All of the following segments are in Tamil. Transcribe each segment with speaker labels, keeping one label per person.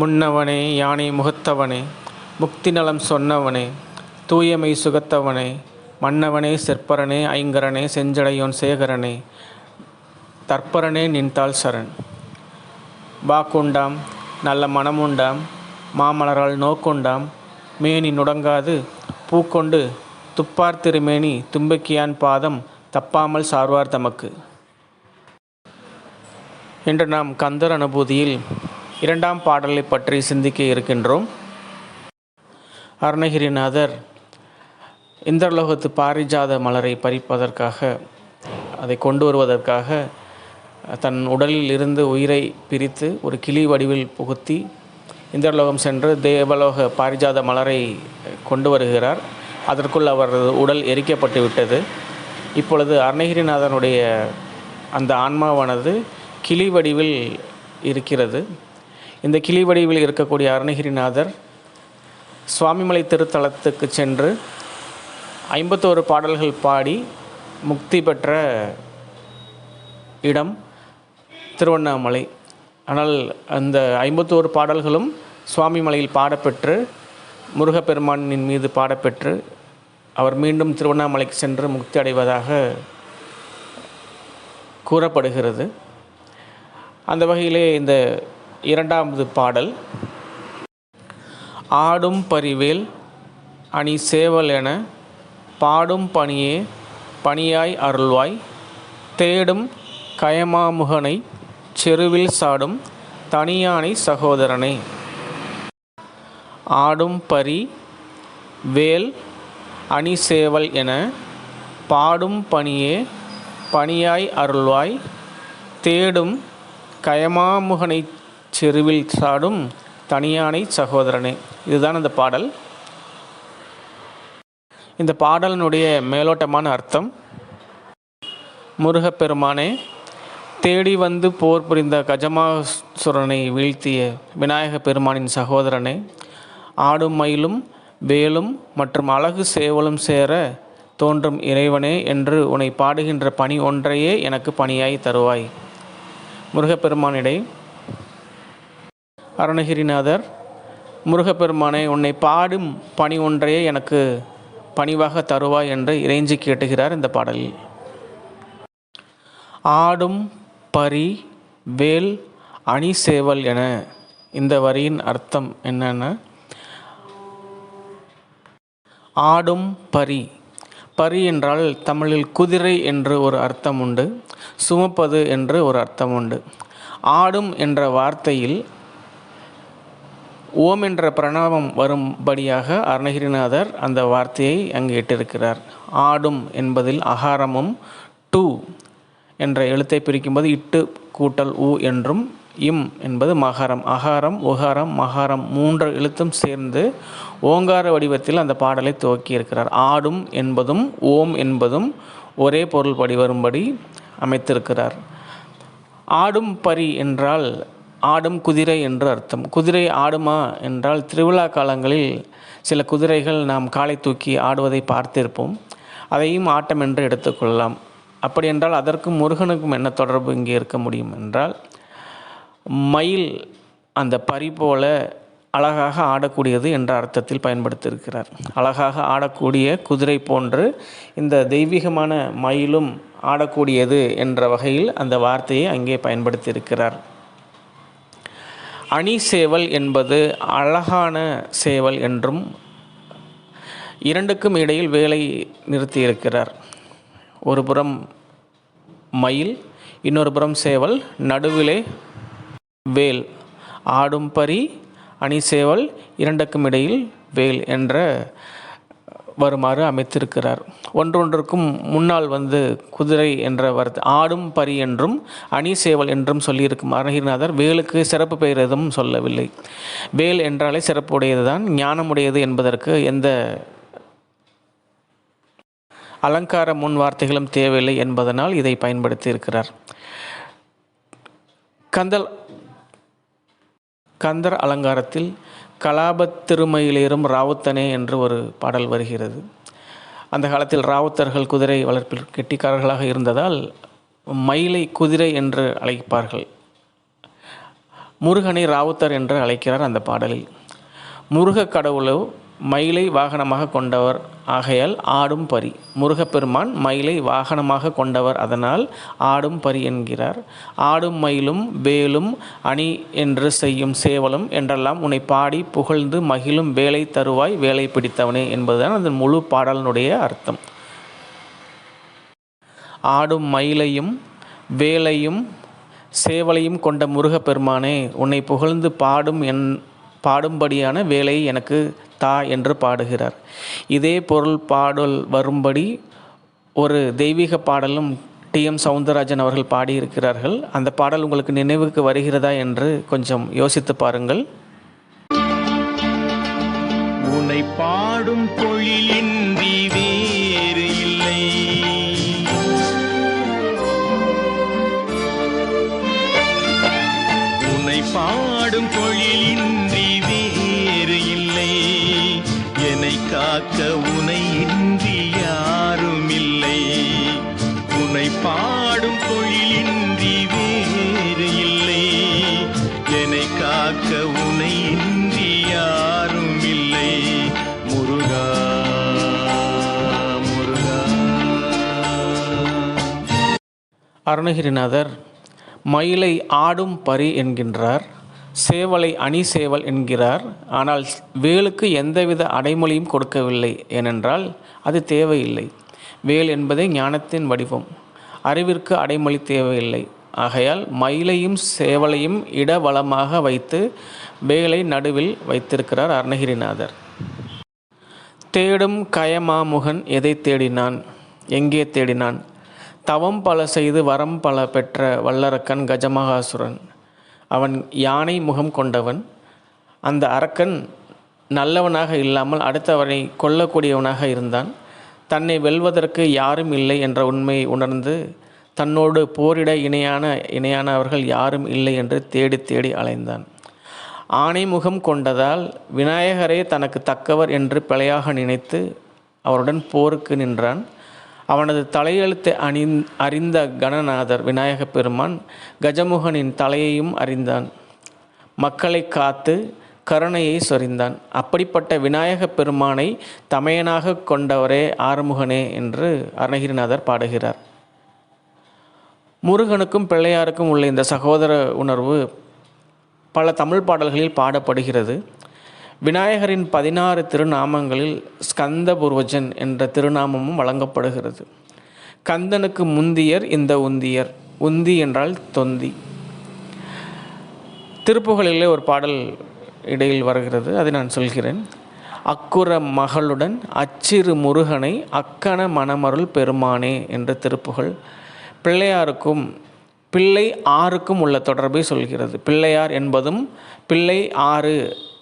Speaker 1: முன்னவனே யானை முகத்தவனே முக்தி நலம் சொன்னவனே தூயமை சுகத்தவனே மன்னவனே செற்பரனே ஐங்கரனே செஞ்சடையோன் சேகரனே தற்பரனே நின்றால் சரண் வாக்குண்டாம் நல்ல மனமுண்டாம் மாமலரால் நோக்குண்டாம் மேனி நுடங்காது பூக்கொண்டு துப்பார் திருமேனி தும்பக்கியான் பாதம் தப்பாமல் சார்வார் தமக்கு என்று நாம் கந்தர் அனுபூதியில் இரண்டாம் பாடலை பற்றி சிந்திக்க இருக்கின்றோம் அருணகிரிநாதர் இந்திரலோகத்து பாரிஜாத மலரை பறிப்பதற்காக அதை கொண்டு வருவதற்காக தன் உடலில் இருந்து உயிரை பிரித்து ஒரு கிளி வடிவில் புகுத்தி இந்திரலோகம் சென்று தேவலோக பாரிஜாத மலரை கொண்டு வருகிறார் அதற்குள் அவரது உடல் எரிக்கப்பட்டு விட்டது இப்பொழுது அருணகிரிநாதனுடைய அந்த ஆன்மாவானது கிளி வடிவில் இருக்கிறது இந்த கிளி வடிவில் இருக்கக்கூடிய அருணகிரிநாதர் சுவாமிமலை திருத்தலத்துக்கு சென்று ஐம்பத்தோரு பாடல்கள் பாடி முக்தி பெற்ற இடம் திருவண்ணாமலை ஆனால் அந்த ஐம்பத்தோரு பாடல்களும் சுவாமி மலையில் பாடப்பெற்று முருகப்பெருமானின் மீது பாடப்பெற்று அவர் மீண்டும் திருவண்ணாமலைக்கு சென்று முக்தி அடைவதாக கூறப்படுகிறது அந்த வகையிலே இந்த இரண்டாவது பாடல் ஆடும் பரிவேல் அணி சேவல் என பாடும் பணியே பணியாய் அருள்வாய் தேடும் கயமாமுகனை செருவில் சாடும் தனியானை சகோதரனே ஆடும் பரி வேல் அணி சேவல் என பாடும் பணியே பணியாய் அருள்வாய் தேடும் கயமாமுகனை செருவில் சாடும் தனியானை சகோதரனே இதுதான் அந்த பாடல் இந்த பாடலினுடைய மேலோட்டமான அர்த்தம் முருகப்பெருமானே தேடி வந்து போர் புரிந்த கஜமாசுரனை வீழ்த்திய விநாயக பெருமானின் சகோதரனே ஆடும் மயிலும் வேலும் மற்றும் அழகு சேவலும் சேர தோன்றும் இறைவனே என்று உன்னை பாடுகின்ற பணி ஒன்றையே எனக்கு பணியாய் தருவாய் முருகப்பெருமானிடை அருணகிரிநாதர் முருகப்பெருமானை உன்னை பாடும் பணி ஒன்றையே எனக்கு பணிவாக தருவாய் என்று இறைஞ்சி கேட்டுகிறார் இந்த பாடலில் ஆடும் பரி வேல் அணி சேவல் என இந்த வரியின் அர்த்தம் என்னென்னா ஆடும் பரி பரி என்றால் தமிழில் குதிரை என்று ஒரு அர்த்தம் உண்டு சுமப்பது என்று ஒரு அர்த்தம் உண்டு ஆடும் என்ற வார்த்தையில் ஓம் என்ற பிரணவம் வரும்படியாக அருணகிரிநாதர் அந்த வார்த்தையை அங்கு இட்டிருக்கிறார் ஆடும் என்பதில் அகாரமும் டூ என்ற எழுத்தை பிரிக்கும்போது இட்டு கூட்டல் உ என்றும் இம் என்பது மகாரம் அகாரம் உகாரம் மகாரம் மூன்று எழுத்தும் சேர்ந்து ஓங்கார வடிவத்தில் அந்த பாடலை துவக்கி இருக்கிறார் ஆடும் என்பதும் ஓம் என்பதும் ஒரே பொருள்படி வரும்படி அமைத்திருக்கிறார் ஆடும் பரி என்றால் ஆடும் குதிரை என்று அர்த்தம் குதிரை ஆடுமா என்றால் திருவிழா காலங்களில் சில குதிரைகள் நாம் காலை தூக்கி ஆடுவதை பார்த்திருப்போம் அதையும் ஆட்டம் என்று எடுத்துக்கொள்ளலாம் அப்படி என்றால் அதற்கும் முருகனுக்கும் என்ன தொடர்பு இங்கே இருக்க முடியும் என்றால் மயில் அந்த பறி போல அழகாக ஆடக்கூடியது என்ற அர்த்தத்தில் பயன்படுத்தியிருக்கிறார் அழகாக ஆடக்கூடிய குதிரை போன்று இந்த தெய்வீகமான மயிலும் ஆடக்கூடியது என்ற வகையில் அந்த வார்த்தையை அங்கே பயன்படுத்தியிருக்கிறார் அணி சேவல் என்பது அழகான சேவல் என்றும் இரண்டுக்கும் இடையில் வேலை நிறுத்தியிருக்கிறார் ஒரு புறம் மயில் இன்னொரு புறம் சேவல் நடுவிலே வேல் ஆடும் பரி அணி சேவல் இரண்டுக்கும் இடையில் வேல் என்ற வருமாறு அமைத்திருக்கிறார் ஒன்றொன்றுக்கும் முன்னால் வந்து குதிரை என்ற வர ஆடும் பரி என்றும் அணி சேவல் என்றும் சொல்லியிருக்கும் அருணகிரிநாதர் வேலுக்கு சிறப்பு பெயர் எதுவும் சொல்லவில்லை வேல் என்றாலே சிறப்புடையது தான் ஞானமுடையது என்பதற்கு எந்த அலங்கார முன் வார்த்தைகளும் தேவையில்லை என்பதனால் இதை பயன்படுத்தி இருக்கிறார் கந்தல் கந்தர் அலங்காரத்தில் கலாபத் திருமையிலேறும் ராவுத்தனே என்று ஒரு பாடல் வருகிறது அந்த காலத்தில் ராவுத்தர்கள் குதிரை வளர்ப்பில் கெட்டிக்காரர்களாக இருந்ததால் மயிலை குதிரை என்று அழைப்பார்கள் முருகனை ராவுத்தர் என்று அழைக்கிறார் அந்த பாடலில் முருக கடவுளோ மயிலை வாகனமாக கொண்டவர் ஆகையால் ஆடும் பரி முருகப்பெருமான் மயிலை வாகனமாக கொண்டவர் அதனால் ஆடும் பரி என்கிறார் ஆடும் மயிலும் வேலும் அணி என்று செய்யும் சேவலும் என்றெல்லாம் உன்னை பாடி புகழ்ந்து மகிழும் வேலை தருவாய் வேலை பிடித்தவனே என்பதுதான் அதன் முழு பாடலினுடைய அர்த்தம் ஆடும் மயிலையும் வேலையும் சேவலையும் கொண்ட முருகப்பெருமானே உன்னை புகழ்ந்து பாடும் என் பாடும்படியான வேலை எனக்கு தா என்று பாடுகிறார் இதே பொருள் பாடல் வரும்படி ஒரு தெய்வீக பாடலும் டி எம் சவுந்தரராஜன் அவர்கள் பாடியிருக்கிறார்கள் அந்த பாடல் உங்களுக்கு நினைவுக்கு வருகிறதா என்று கொஞ்சம் யோசித்து பாருங்கள்
Speaker 2: பாடும் தொழிலின் உனை இன்றி யாரும் இல்லை முருகா முருகா
Speaker 1: அருணகிரிநாதர் மயிலை ஆடும் பரி என்கின்றார் சேவலை அணி சேவல் என்கிறார் ஆனால் வேலுக்கு எந்தவித அடைமொழியும் கொடுக்கவில்லை ஏனென்றால் அது தேவையில்லை வேல் என்பதே ஞானத்தின் வடிவம் அறிவிற்கு அடைமொழி தேவையில்லை ஆகையால் மயிலையும் சேவலையும் இடவளமாக வைத்து வேலை நடுவில் வைத்திருக்கிறார் அருணகிரிநாதர் தேடும் கயமாமுகன் எதை தேடினான் எங்கே தேடினான் தவம் பல செய்து வரம் பல பெற்ற வல்லரக்கன் கஜமகாசுரன் அவன் யானை முகம் கொண்டவன் அந்த அரக்கன் நல்லவனாக இல்லாமல் அடுத்தவனை கொல்லக்கூடியவனாக இருந்தான் தன்னை வெல்வதற்கு யாரும் இல்லை என்ற உண்மையை உணர்ந்து தன்னோடு போரிட இணையான இணையானவர்கள் யாரும் இல்லை என்று தேடி தேடி அலைந்தான் ஆணைமுகம் கொண்டதால் விநாயகரே தனக்கு தக்கவர் என்று பிழையாக நினைத்து அவருடன் போருக்கு நின்றான் அவனது தலையெழுத்தை அணி அறிந்த கணநாதர் விநாயக பெருமான் கஜமுகனின் தலையையும் அறிந்தான் மக்களை காத்து கருணையை சொரிந்தான் அப்படிப்பட்ட விநாயக பெருமானை தமையனாக கொண்டவரே ஆறுமுகனே என்று அருணகிரிநாதர் பாடுகிறார் முருகனுக்கும் பிள்ளையாருக்கும் உள்ள இந்த சகோதர உணர்வு பல தமிழ் பாடல்களில் பாடப்படுகிறது விநாயகரின் பதினாறு திருநாமங்களில் ஸ்கந்த பூர்வஜன் என்ற திருநாமமும் வழங்கப்படுகிறது கந்தனுக்கு முந்தியர் இந்த உந்தியர் உந்தி என்றால் தொந்தி திருப்புகளிலே ஒரு பாடல் இடையில் வருகிறது அதை நான் சொல்கிறேன் அக்குற மகளுடன் அச்சிறு முருகனை அக்கண மணமருள் பெருமானே என்ற திருப்புகள் பிள்ளையாருக்கும் பிள்ளை ஆறுக்கும் உள்ள தொடர்பை சொல்கிறது பிள்ளையார் என்பதும் பிள்ளை ஆறு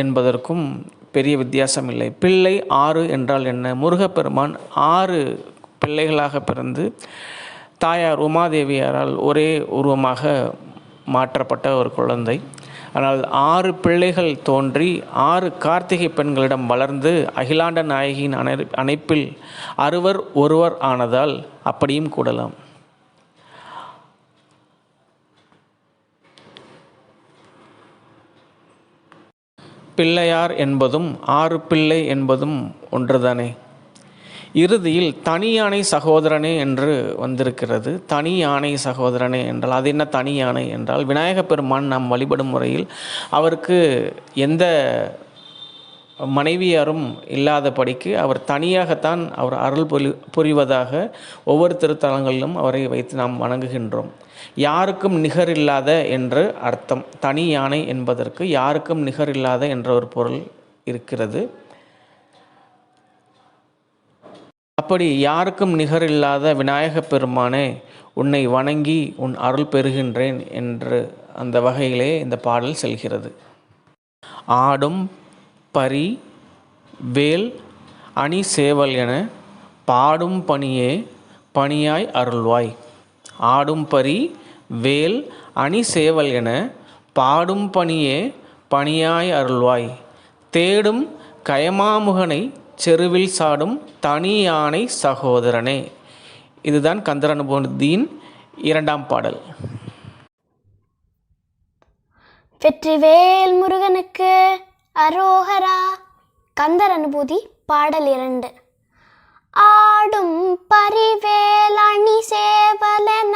Speaker 1: என்பதற்கும் பெரிய வித்தியாசம் இல்லை பிள்ளை ஆறு என்றால் என்ன முருகப்பெருமான் ஆறு பிள்ளைகளாக பிறந்து தாயார் உமாதேவியாரால் ஒரே உருவமாக மாற்றப்பட்ட ஒரு குழந்தை ஆனால் ஆறு பிள்ளைகள் தோன்றி ஆறு கார்த்திகை பெண்களிடம் வளர்ந்து அகிலாண்ட நாயகியின் அணை அணைப்பில் அறுவர் ஒருவர் ஆனதால் அப்படியும் கூடலாம் பிள்ளையார் என்பதும் ஆறு பிள்ளை என்பதும் ஒன்றுதானே இறுதியில் தனி யானை சகோதரனே என்று வந்திருக்கிறது தனி யானை சகோதரனே என்றால் அது என்ன தனி யானை என்றால் விநாயக பெருமான் நாம் வழிபடும் முறையில் அவருக்கு எந்த மனைவியாரும் இல்லாதபடிக்கு அவர் தனியாகத்தான் அவர் அருள் புரி புரிவதாக ஒவ்வொரு திருத்தலங்களிலும் அவரை வைத்து நாம் வணங்குகின்றோம் யாருக்கும் நிகர் இல்லாத என்று அர்த்தம் தனி யானை என்பதற்கு யாருக்கும் நிகர் இல்லாத என்ற ஒரு பொருள் இருக்கிறது அப்படி யாருக்கும் நிகர் இல்லாத விநாயக பெருமானே உன்னை வணங்கி உன் அருள் பெறுகின்றேன் என்று அந்த வகையிலே இந்த பாடல் செல்கிறது ஆடும் பரி வேல் அணி சேவல் என பாடும் பணியே பணியாய் அருள்வாய் ஆடும் பரி வேல் அணி சேவல் என பாடும் பணியே பணியாய் அருள்வாய் தேடும் கயமாமுகனை செருவில் சாடும் தனி யானை சகோதரனே இதுதான் கந்தர் இரண்டாம் பாடல்
Speaker 3: வெற்றிவேல் முருகனுக்கு அரோகரா கந்தர் அனுபூதி பாடல் இரண்டு பாடும் பரிவேலணி சேவலன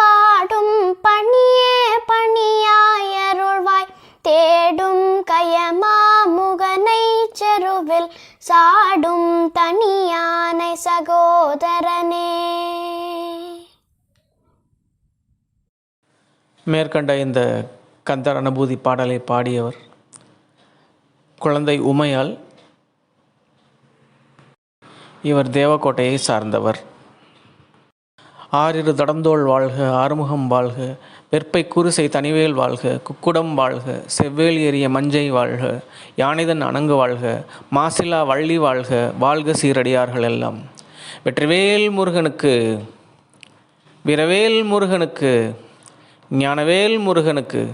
Speaker 3: பாடும் பணியே பணியாயருள்வாய் தேடும் கயமாமுகனை செருவில் சாடும் தனியானை சகோதரனே
Speaker 1: மேற்கண்ட இந்த கந்தர் அனுபூதி பாடலை பாடியவர் குழந்தை உமையால் இவர் தேவக்கோட்டையை சார்ந்தவர் ஆறிரு தடந்தோள் வாழ்க ஆறுமுகம் வாழ்க வெற்பை குருசை தனிவேல் வாழ்க குக்குடம் வாழ்க செவ்வேல் ஏறிய மஞ்சை வாழ்க யானைதன் அணங்கு வாழ்க மாசிலா வள்ளி வாழ்க வாழ்க சீரடியார்கள் எல்லாம் வெற்றிவேல் முருகனுக்கு விரவேல் முருகனுக்கு ஞானவேல் முருகனுக்கு